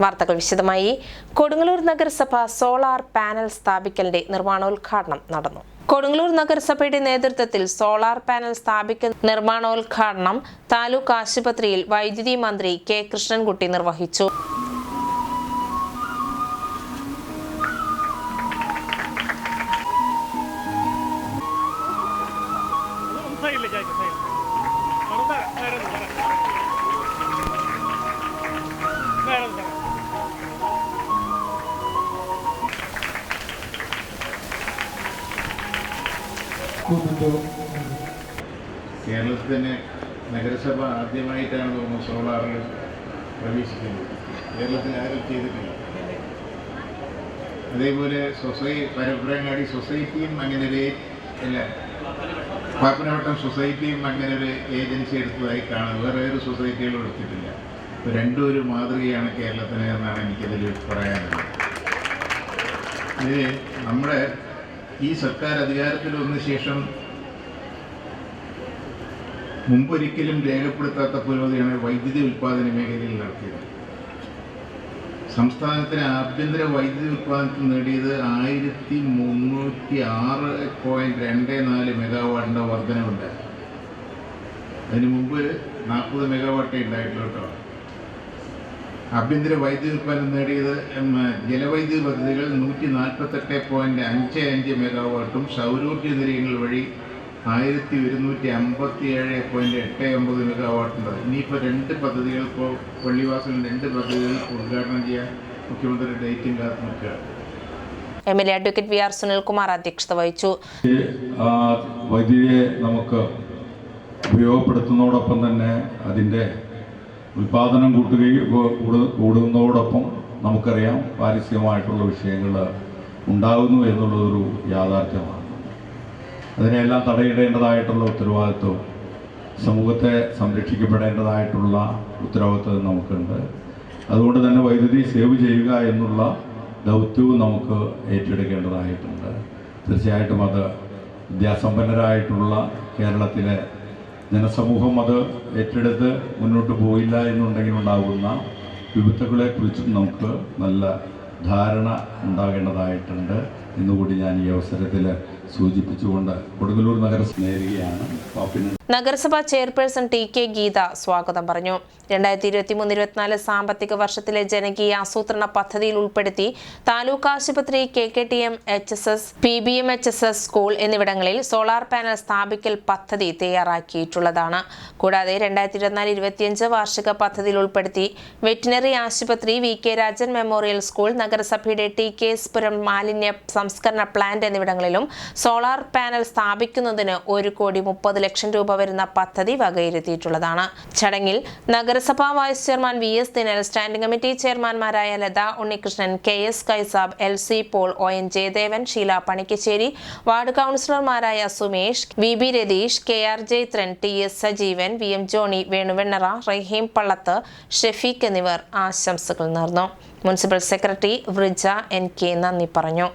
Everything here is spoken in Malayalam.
വാർത്തകൾ വിശദമായി കൊടുങ്ങല്ലൂർ നഗരസഭ സോളാർ പാനൽ സ്ഥാപിക്കലിന്റെ നിർമ്മാണോദ്ഘാടനം നടന്നു കൊടുങ്ങല്ലൂർ നഗരസഭയുടെ നേതൃത്വത്തിൽ സോളാർ പാനൽ സ്ഥാപിക്കുന്ന നിർമ്മാണോദ്ഘാടനം താലൂക്ക് ആശുപത്രിയിൽ വൈദ്യുതി മന്ത്രി കെ കൃഷ്ണൻകുട്ടി നിർവഹിച്ചു കേരളത്തിൽ തന്നെ നഗരസഭ ആദ്യമായിട്ടാണ് തോന്നുന്നു സോളാറിൽ പ്രവേശിക്കുന്നത്. കേരളത്തിൽ ആരും ചെയ്തിട്ടില്ല. അതേപോലെ സൊസൈ പരപ്പരങ്ങാടി സൊസൈറ്റിയും അങ്ങനെ ഒരു അല്ല പാപ്പനവട്ടം സൊസൈറ്റിയും അങ്ങനെ ഒരു ഏജൻസി എടുത്തതായി കാണാം. വേറെ ഒരു സൊസൈറ്റികളും എടുത്തിട്ടില്ല. ഇപ്പോൾ രണ്ടും ഒരു മാതൃകയാണ് കേരളത്തിന് എന്നാണ് എനിക്കതിൽ പറയാനുള്ളത്. ഇത് നമ്മുടെ ഈ സർക്കാർ അധികാരത്തിൽ വന്ന ശേഷം മുമ്പൊരിക്കലും രേഖപ്പെടുത്താത്ത പുരോഗതിയാണ് വൈദ്യുതി ഉൽപ്പാദന മേഖലയിൽ നടത്തിയത്. സംസ്ഥാനത്തിന് ആഭ്യന്തര വൈദ്യുതി ഉൽപ്പാദനത്തിൽ നേടിയത് ആയിരത്തി മുന്നൂറ്റി ആറ് പോയിന്റ് രണ്ട് നാല് മെഗാവാട്ടിന്റെ വർധനവുണ്ട്. അതിന് മുമ്പ് നാൽപ്പത് മെഗാവാട്ടേ ഉണ്ടായിട്ടുള്ളൂ കേട്ടോ. ആഭ്യന്തര വൈദ്യുതി ഉൽപ്പാദനം നേടിയത് ജലവൈദ്യുതി പദ്ധതികൾ നൂറ്റി നാൽപ്പത്തെട്ട് പോയിന്റ് അഞ്ച് അഞ്ച് മെഗാവാട്ടും സൗരോർജ നിലയങ്ങൾ വഴി ആയിരത്തി ഒരുന്നൂറ്റി അമ്പത്തി ഏഴ് പോയിന്റ് എട്ട് ഒമ്പത് മെഗാവാട്ടുണ്ട് ഇനിയിപ്പോൾ രണ്ട് പദ്ധതികൾ ഇപ്പോൾ പള്ളിവാസൽ രണ്ട് പദ്ധതികൾ ഉദ്ഘാടനം ചെയ്യാൻ മുഖ്യമന്ത്രി ഡേറ്റും കാത്ത് നിൽക്കുക. M L A advocate V R Sunilkumar അധ്യക്ഷത വഹിച്ചു. വൈദ്യുതിയെ നമുക്ക് ഉപയോഗപ്പെടുത്തുന്നതോടൊപ്പം തന്നെ അതിന്റെ ഉൽപാദനം കൂട്ടുകയും കൂടുന്നതോടൊപ്പം നമുക്കറിയാം പാരിസ്ഥിതികമായിട്ടുള്ള വിഷയങ്ങൾ ഉണ്ടാകുന്നു എന്നുള്ളതൊരു യാഥാർത്ഥ്യമാണ്. അതിനെല്ലാം തടയിടേണ്ടതായിട്ടുള്ള ഉത്തരവാദിത്വം സമൂഹത്തെ സംരക്ഷിക്കപ്പെടേണ്ടതായിട്ടുള്ള ഉത്തരവാദിത്വം നമുക്കുണ്ട്. അതുകൊണ്ട് തന്നെ വൈദ്യുതി സേവ് ചെയ്യുക എന്നുള്ള ദൗത്യവും നമുക്ക് ഏറ്റെടുക്കേണ്ടതായിട്ടുണ്ട്. തീർച്ചയായിട്ടും അത് വിദ്യാസമ്പന്നരായിട്ടുള്ള കേരളത്തിലെ ജനസമൂഹം അത് ഏറ്റെടുത്ത് മുന്നോട്ട് പോയില്ല എന്നുണ്ടെങ്കിൽ ഉണ്ടാകുന്ന വിപത്തുകളെക്കുറിച്ചും നമുക്ക് നല്ല ധാരണ ഉണ്ടാകേണ്ടതായിട്ടുണ്ട്. എന്നുകൂടി ഞാൻ ഈ അവസരത്തിൽ സൂചിപ്പിച്ചുകൊണ്ട് കൊടുങ്ങല്ലൂർ നഗരസഭ നഗരസഭാ ചെയർപേഴ്സൺ ടി കെ ഗീത സ്വാഗതം പറഞ്ഞു. രണ്ടായിരത്തി ഇരുപത്തി മൂന്ന് ഇരുപത്തിനാല് സാമ്പത്തിക വർഷത്തിലെ ജനകീയ ആസൂത്രണ പദ്ധതിയിൽ ഉൾപ്പെടുത്തി താലൂക്ക് ആശുപത്രി K K T M H S S P B M H S S school എന്നിവിടങ്ങളിൽ സോളാർ പാനൽ സ്ഥാപിക്കൽ പദ്ധതി തയ്യാറാക്കിയിട്ടുള്ളതാണ്. കൂടാതെ രണ്ടായിരത്തി ഇരുപത്തിനാല് ഇരുപത്തിയഞ്ച് വാർഷിക പദ്ധതിയിൽ ഉൾപ്പെടുത്തി വെറ്റിനറി ആശുപത്രി V K Rajan memorial school നഗരസഭയുടെ ടി കെ എസ് പുരം മാലിന്യ സംസ്കരണ പ്ലാന്റ് എന്നിവിടങ്ങളിലും സോളാർ പാനൽ സ്ഥാപിക്കുന്നതിന് ഒരു കോടി മുപ്പത് ലക്ഷം രൂപ വരുന്ന പദ്ധതി വകയിരുത്തിയിട്ടുള്ളതാണ്. ചടങ്ങിൽ നഗരസഭാ vice chairman V S Dinal standing committee ചെയർമാൻമാരായ Latha Unnikrishnan K S Kaisab L C Paul O N Jayadevan Sheela Panikkassery ward കൗൺസിലർമാരായ Sumesh V B Ratheesh K R Jayathran T S Sajeevan V M Johnny Venuvennara Rahim Pallath Shefeeq എന്നിവർ ആശംസകൾ നേർന്നു. Municipal secretary Vrija N K നന്ദി പറഞ്ഞു.